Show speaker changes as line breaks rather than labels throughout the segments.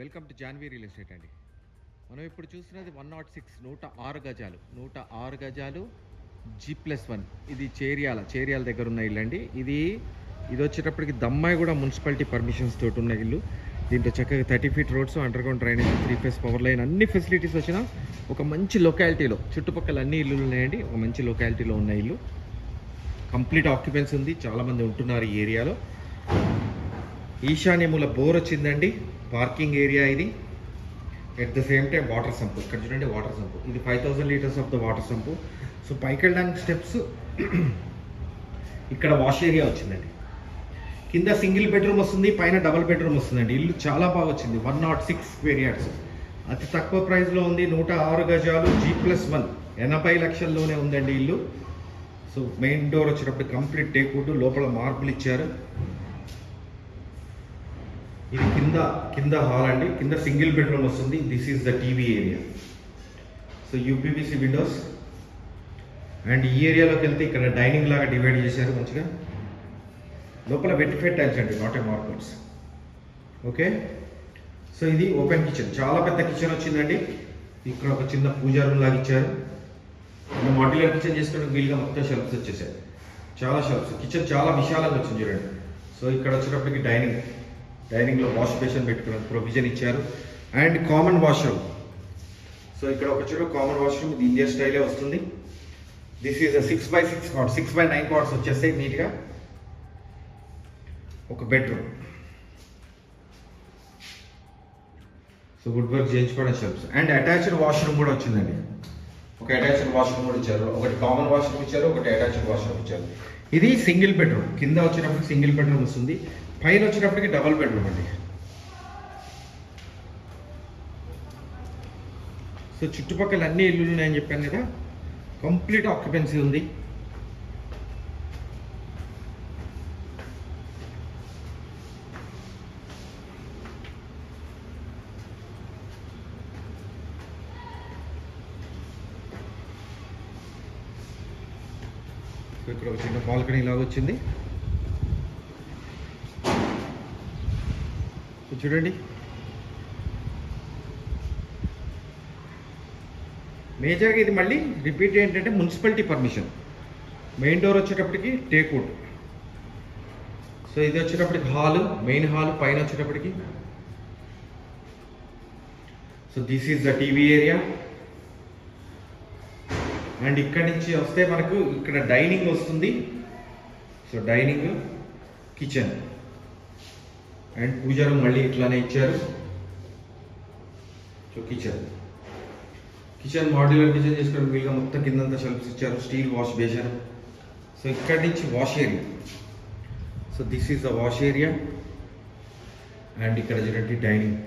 Welcome to Janvi real estate అండి. మనం ఇప్పుడు చూస్తున్నది వన్ నాట్ సిక్స్ నూట ఆరు గజాలు. నూట ఆరు గజాలు జీ ప్లస్ వన్. ఇది చేరియాల చేరియాల దగ్గర ఉన్న ఇల్లు అండి. ఇది ఇది వచ్చేటప్పటికి దమ్మాయి కూడా మున్సిపాలిటీ పర్మిషన్స్ తోటి ఉన్న ఇల్లు. దీంట్లో చక్కగా thirty feet roads underground drainage three phase power line అన్ని ఫెసిలిటీస్ వచ్చిన ఒక మంచి లొకాలిటీలో చుట్టుపక్కల అన్ని ఇల్లులు ఉన్నాయండి. ఒక మంచి లొకాలిటీలో ఉన్న ఇల్లు. కంప్లీట్ ఆక్యుపెన్సీ ఉంది. చాలామంది ఉంటున్నారు ఈ ఏరియాలో. ఈశాన్యముల బోర్ వచ్చిందండి. పార్కింగ్ ఏరియా ఇది. At the same time water sump ఇక్కడ చూడండి వాటర్ సంపు ఇది five thousand litres of the water sump so పైకి వెళ్ళడానికి స్టెప్స్ ఇక్కడ వాష్ ఏరియా వచ్చిందండి. కింద సింగిల్ బెడ్రూమ్ వస్తుంది పైన డబల్ బెడ్రూమ్ వస్తుందండి. ఇల్లు చాలా బాగా వచ్చింది. వన్ నాట్ సిక్స్ వేరియాడ్స్ అతి తక్కువ ప్రైస్లో ఉంది. నూట ఆరు గజాలు జీ ప్లస్ వన్ ఎనభై లక్షల్లోనే ఉందండి ఇల్లు. సో మెయిన్ డోర్ వచ్చేటప్పుడు కంప్లీట్ టేకుడ్ లోపల మార్పులు ఇచ్చారు. ఇది కింద కింద హాల్ అండి. కింద సింగిల్ బెడ్రూమ్ వస్తుంది. This is the TV area so UPVC windows and ఈ ఏరియాలోకి వెళ్తే ఇక్కడ డైనింగ్ లాగా డివైడ్ చేశారు మంచిగా. లోపల వెట్టిఫెట్ టైల్స్ అండి not a marbles okay so ఇది ఓపెన్ కిచెన్ చాలా పెద్ద కిచెన్ వచ్చిందండి. ఇక్కడ ఒక చిన్న పూజా రూమ్ లాగా ఇచ్చారు. మాడ్యులర్ కిచెన్ చేసుకోవడానికి వీలుగా మొత్తం షెల్ఫ్స్ వచ్చేసాయి. చాలా షెల్ఫ్స్ కిచెన్ చాలా విశాలంగా వచ్చింది చూడండి. సో ఇక్కడ వచ్చేటప్పటికి డైనింగ్ డైనింగ్లో వాష్ బేసిన్ పెట్టుకోవడానికి ప్రొవిజన్ ఇచ్చారు. And common washroom. సో ఇక్కడ ఒక చోట కామన్ వాష్రూమ్ ఇది ఇండియన్ స్టైలే వస్తుంది. This is six by six card six by nine cards వచ్చేస్తాయి నీట్గా. ఒక బెడ్రూమ్ సో గుడ్ వర్క్ చేయించుకోవడం షెల్ఫ్స్ అండ్ అటాచ్డ్ వాష్రూమ్ కూడా వచ్చిందండి. ఒక అటాచ్డ్ వాష్రూమ్ కూడా ఇచ్చారు. ఒకటి కామన్ వాష్రూమ్ ఇచ్చారు ఒకటి అటాచ్డ్ వాష్రూమ్ ఇచ్చారు. ఇది సింగిల్ బెడ్రూమ్. కింద వచ్చేటప్పటికి సింగిల్ బెడ్రూమ్ వస్తుంది. పైన వచ్చేటప్పటికి డబల్ బెడ్రూమ్ అండి. సో చుట్టుపక్కల అన్ని ఇల్లులు ఉన్నాయని చెప్పాను కదా. కంప్లీట్ ఆక్యుపెన్సీ ఉంది. ఇక్కడ ఒక చిన్న బాల్కనీ లాగా వచ్చింది. చూడండి. మేజర్గా ఇది మళ్ళీ రిపీట్ ఏంటంటే మున్సిపాలిటీ పర్మిషన్ మెయిన్ డోర్ వచ్చేటప్పటికి టేక్వుడ్ సో ఇది వచ్చేటప్పటికి హాల్ మెయిన్ హాల్ పైన వచ్చేటప్పటికి. So this is the TV area and ఇక్కడి నుంచి వస్తే మనకు ఇక్కడ డైనింగ్ వస్తుంది. So dining kitchen. అండ్ పూజారు మళ్ళీ ఇట్లానే ఇచ్చారు. So kitchen. Kitchen modular kitchen చేసుకోవడం వీలుగా మొత్తం కిందంతా షెల్ఫ్స్ ఇచ్చారు. స్టీల్ వాష్ బేషన్ సో ఇక్కడి నుంచి wash area so this is the wash area and ఇక్కడ చూడండి డైనింగ్.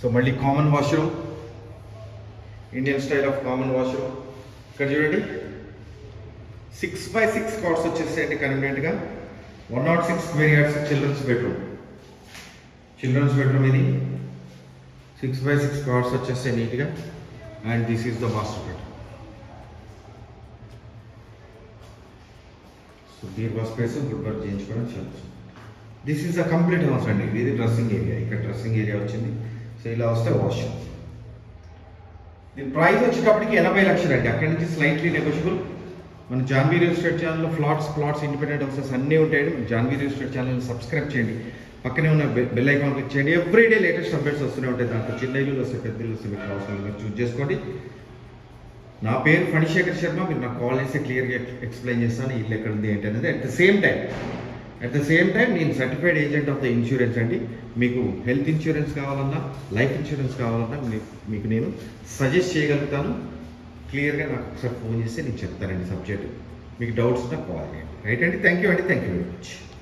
సో మళ్ళీ common washroom Indian style of common washroom ఇక్కడ చూడండి. సిక్స్ బై సిక్స్ కార్డ్స్ వచ్చేసాయండి కన్వీనియంట్గా వన్ నాట్ సిక్స్ వేరియాడ్స్ చిల్డ్రన్స్ బెడ్రూమ్ చిల్డ్రన్స్ బెడ్రూమ్ ఇది. సిక్స్ బై సిక్స్ కార్డ్స్ వచ్చేస్తాయి నీట్గా and this is the master bedroom so దీర్ఘ స్పేస్ గుడ్ వర్క్ చేయించుకోవడం చాలా this is the complete house అండి. ఇది డ్రెస్సింగ్ ఏరియా ఇక్కడ డ్రెస్సింగ్ ఏరియా వచ్చింది. సో ఇలా వస్తే వాష్ దీని ప్రైస్ వచ్చేటప్పటికి ఎనభై లక్షలు అండి అక్కడి నుంచి స్లైట్లీ నెగోషియబుల్ మన జాన్వీ రియల్ ఎస్టేట్ ఛానల్లో ఫ్లాట్స్ ప్లాట్స్ ఇండిపెండెంట్ హౌసెస్ అన్నీ ఉంటాయి Janvi real estate channel subscribe చేయండి. పక్కనే ఉన్న బెల్ ఐకాన్ క్లిక్ చేయండి. ఎవ్రీ డే లేటెస్ట్ అప్డేట్స్ వస్తూనే ఉంటాయి. దాంట్లో చిన్న ఇల్లు వస్తే పెద్ద ఇల్లు వస్తే మీకు అవసరం మీరు చూస్ చేసుకోండి. నా పేరు ఫణిశేఖర్ శర్మ. మీరు నాకు కాల్ చేస్తే క్లియర్గా ఎక్స్ప్లెయిన్ చేస్తాను. ఇల్లు ఎక్కడ ఉంది ఏంటి అనేది. At the same time at the same time నేను certified agent of the insurance అండి. మీకు హెల్త్ ఇన్సూరెన్స్ కావాలన్నా లైఫ్ ఇన్సూరెన్స్ కావాలన్నా మీ- మీకు నేను సజెస్ట్ చేయగలుగుతాను. క్లియర్గా నాకు ఒకసారి ఫోన్ చేస్తే నేను చెప్తానండి సబ్జెక్ట్ మీకు డౌట్స్ నాకు కాల్ చేయండి. రైట్ అండి? థ్యాంక్ యూ అండి. Thank you very much